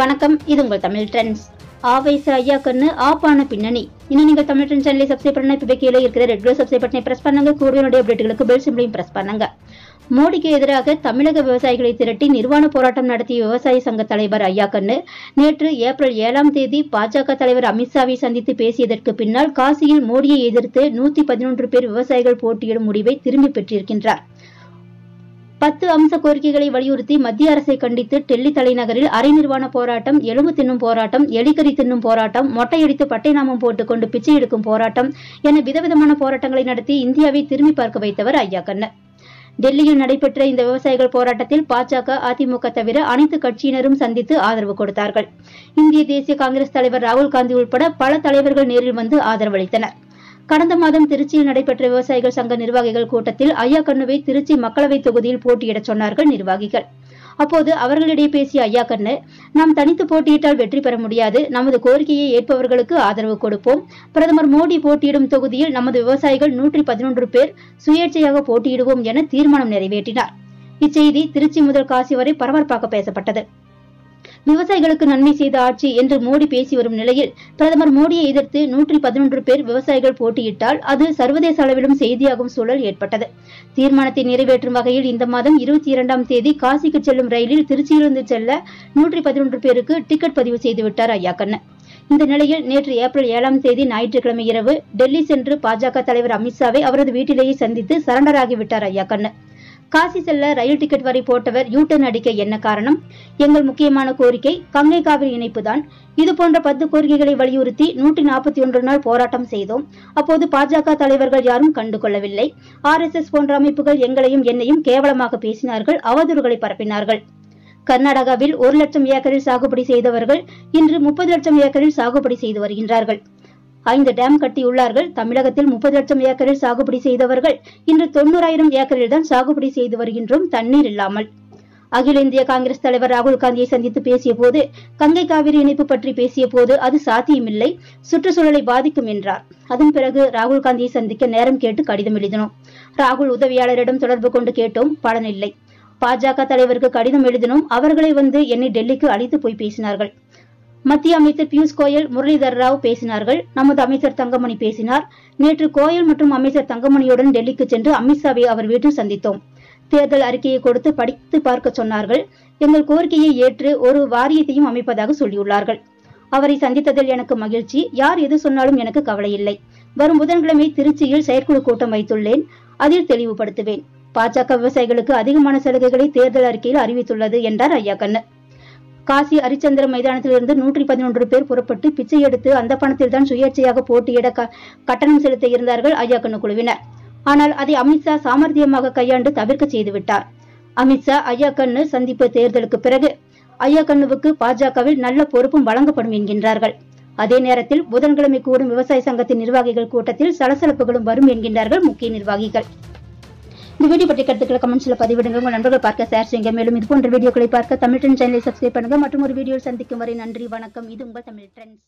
வணக்கம் இது உங்கள் தமிழ் ட்ரெண்ட்ஸ். ஆவேச ஐயா கண்ணு ஆப்பான பின்னணி. இன்னும் நீங்கள் தமிழ் ட்ரெண்ட் சேனலை சப்ஸ்கிரைப் பண்ணா இப்போ கீழே இருக்கிற ரெட் கலர் சப்ஸ்கிரைப் பட்டனை பிரஸ் பண்ணுங்க. கூடவே அப்டேட்டுகளுக்கு பெல் சிம்பிளையும் பிரஸ் பண்ணுங்க. மோடிக்கு எதிராக தமிழக விவசாயிகளை திரட்டி நிர்வாண போராட்டம் நடத்திய விவசாய சங்க தலைவர் ஐயா கண்ணு நேற்று ஏப்ரல் ஏழாம் தேதி பாஜக தலைவர் அமித்ஷாவை சந்தித்து பேசியதற்கு பின்னால் காசியில் மோடியை எதிர்த்து நூத்தி பதினொன்று பேர் விவசாயிகள் போட்டியிடும் முடிவை திரும்பி பெற்றிருக்கின்றார். பத்து அம்ச கோரிக்கைகளை வலியுறுத்தி மத்திய அரசை கண்டித்து டெல்லி தலைநகரில் அரை நிர்வாண போராட்டம் எலும்பு தின்னும் போராட்டம் எலிக்கறி தின்னும் போராட்டம் மொட்டையடித்து பட்டை நாமம் போட்டுக்கொண்டு பிச்சை எடுக்கும் போராட்டம் என விதவிதமான போராட்டங்களை நடத்தி இந்தியாவை திரும்பி பார்க்க வைத்தவர் ஐயா கண்ணர் டெல்லியில் நடைபெற்ற இந்த விவசாயிகள் போராட்டத்தில் பாஜக அதிமுக தவிர அனைத்து கட்சியினரும் சந்தித்து ஆதரவு கொடுத்தார்கள். இந்திய தேசிய காங்கிரஸ் தலைவர் ராகுல் காந்தி உட்பட பல தலைவர்கள் நேரில் வந்து ஆதரவளித்தனர் கடந்த மாதம் திருச்சியில் நடைபெற்ற விவசாயிகள் சங்க நிர்வாகிகள் கூட்டத்தில் ஐயா கண்ணுவை திருச்சி மக்களவை தொகுதியில் போட்டியிடச் சொன்னார்கள் நிர்வாகிகள். அப்போது அவர்களிடையே பேசிய ஐயா கண்ணு நாம் தனித்து போட்டியிட்டால் வெற்றி பெற முடியாது. நமது கோரிக்கையை ஏற்பவர்களுக்கு ஆதரவு கொடுப்போம். பிரதமர் மோடி போட்டியிடும் தொகுதியில் நமது விவசாயிகள் நூற்றி பதினொன்று பேர் சுயேட்சையாக போட்டியிடுவோம் என தீர்மானம் நிறைவேற்றினார். இச்செய்தி திருச்சி முதல் காசி வரை பரபரப்பாக பேசப்பட்டது. விவசாயிகளுக்கு நன்மை செய்த ஆட்சி என்று மோடி பேசி வரும் நிலையில் பிரதமர் மோடியை எதிர்த்து நூற்றி பதினொன்று பேர் விவசாயிகள் போட்டியிட்டால் அது சர்வதேச அளவிலும் செய்தியாகும் சூழல் ஏற்பட்டது. தீர்மானத்தை நிறைவேற்றும் வகையில் இந்த மாதம் இருபத்தி இரண்டாம் தேதி காசிக்கு செல்லும் ரயிலில் திருச்சியிலிருந்து செல்ல நூற்றி பதினொன்று பேருக்கு டிக்கெட் பதிவு செய்துவிட்டார் ஐயா கண்ணன். இந்த நிலையில் நேற்று ஏப்ரல் ஏழாம் தேதி ஞாயிற்றுக்கிழமை இரவு டெல்லி சென்று பாஜக தலைவர் அமித்ஷாவை அவரது வீட்டிலேயே சந்தித்து சரண்டர் ஆகிவிட்டார் ஐயா கண்ணன். காசி செல்ல ரயில் டிக்கெட் வரி போட்டவர் யூ டர்ன் அடிக்க என்ன காரணம்? எங்கள் முக்கியமான கோரிக்கை கங்கை காவிரி இணைப்புதான். இது போன்ற பத்து கோரிக்கைகளை வலியுறுத்தி நூற்றி நாற்பத்தி ஒன்று நாள் போராட்டம் செய்தோம். அப்போது பாஜக தலைவர்கள் யாரும் கண்டுகொள்ளவில்லை. ஆர் எஸ் எஸ் போன்ற அமைப்புகள் எங்களையும் என்னையும் கேவலமாக பேசினார்கள் அவதூறுகளை பரப்பினார்கள். கர்நாடகாவில் ஒரு லட்சம் ஏக்கரில் சாகுபடி செய்தவர்கள் இன்று முப்பது லட்சம் ஏக்கரில் சாகுபடி செய்து வருகின்றார்கள். ஐந்து டேம் கட்டியுள்ளார்கள். தமிழகத்தில் முப்பது லட்சம் ஏக்கரில் சாகுபடி செய்தவர்கள் இன்று தொண்ணூறாயிரம் ஏக்கரில் தான் சாகுபடி செய்து வருகின்றோம் தண்ணீர் இல்லாமல். அகில இந்திய காங்கிரஸ் தலைவர் ராகுல் காந்தியை சந்தித்து பேசிய போது கங்கை காவிரி இணைப்பு பற்றி பேசிய போது அது சாத்தியமில்லை சுற்றுச்சூழலை பாதிக்கும் என்றார். அதன் பிறகு ராகுல் காந்தியை சந்திக்க நேரம் கேட்டு கடிதம் எழுதினோம். ராகுல் உதவியாளரிடம் தொடர்பு கொண்டு கேட்டோம் பலனில்லை. பாஜக தலைவருக்கு கடிதம் எழுதினோம் அவர்களை வந்து என்னை டெல்லிக்கு அழைத்து போய் பேசினார்கள். மத்திய அமைச்சர் பியூஷ் கோயல் முரளிதர் ராவ் பேசினார்கள். நமது அமைச்சர் தங்கமணி பேசினார். நேற்று கோயல் மற்றும் அமைச்சர் தங்கமணியுடன் டெல்லிக்கு சென்று அமித்ஷாவை அவர் வீட்டில் சந்தித்தோம். தேர்தல் அறிக்கையை கொடுத்து படித்து பார்க்க சொன்னார்கள். எங்கள் கோரிக்கையை ஏற்று ஒரு வாரியத்தையும் அமைப்பதாக சொல்லியுள்ளார்கள். அவரை சந்தித்ததில் எனக்கு மகிழ்ச்சி. யார் எது சொன்னாலும் எனக்கு கவலை இல்லை வரும் புதன்கிழமை திருச்சியில் செயற்குழு கூட்டம் வைத்துள்ளேன். அதில் தெளிவுபடுத்துவேன். பாஜக விவசாயிகளுக்கு அதிகமான சலுகைகளை தேர்தல் அறிக்கையில் அறிவித்துள்ளது என்றார் ஐயா கண்ணு காசி ஹரிச்சந்திர மைதானத்திலிருந்து நூற்றி பதினொன்று பேர் புறப்பட்டு பிச்சை எடுத்து அந்த பணத்தில் தான் சுயேட்சையாக போட்டியிட கட்டணம் செலுத்த இருந்தார்கள் ஐயா கண்ணு குழுவினர் ஆனால் அதை அமித்ஷா சாமர்த்தியமாக கையாண்டு தவிர்க்க செய்துவிட்டார். அமித்ஷா ஐயா கண்ணு சந்திப்பு தேர்தலுக்கு பிறகு ஐயா கண்ணுவுக்கு பாஜகவில் நல்ல பொறுப்பும் வழங்கப்படும் என்கின்றார்கள். அதே நேரத்தில் புதன்கிழமை கூடும் விவசாய சங்கத்தின் நிர்வாகிகள் கூட்டத்தில் சலசலப்புகளும் வரும் என்கின்றார்கள் முக்கிய நிர்வாகிகள். இந்த வீடியோ பற்றி கருத்துக்களை கமெண்ட்ஸில் பதிவிடுங்க. உங்கள் நண்பர்கள் பார்க்க ஷேர் செய்யுங்க. மேலும் இது போன்ற வீடியோக்களை பார்க்க தமிழ் ட்ரெண்ட் சேனலை சப்ஸ்கிரைப் பண்ணுங்க. மற்றும் ஒரு வீடியோ சந்திக்கும் வரை நன்றி வணக்கம். இது உங்கள் தமிழ் ட்ரெண்ட்ஸ்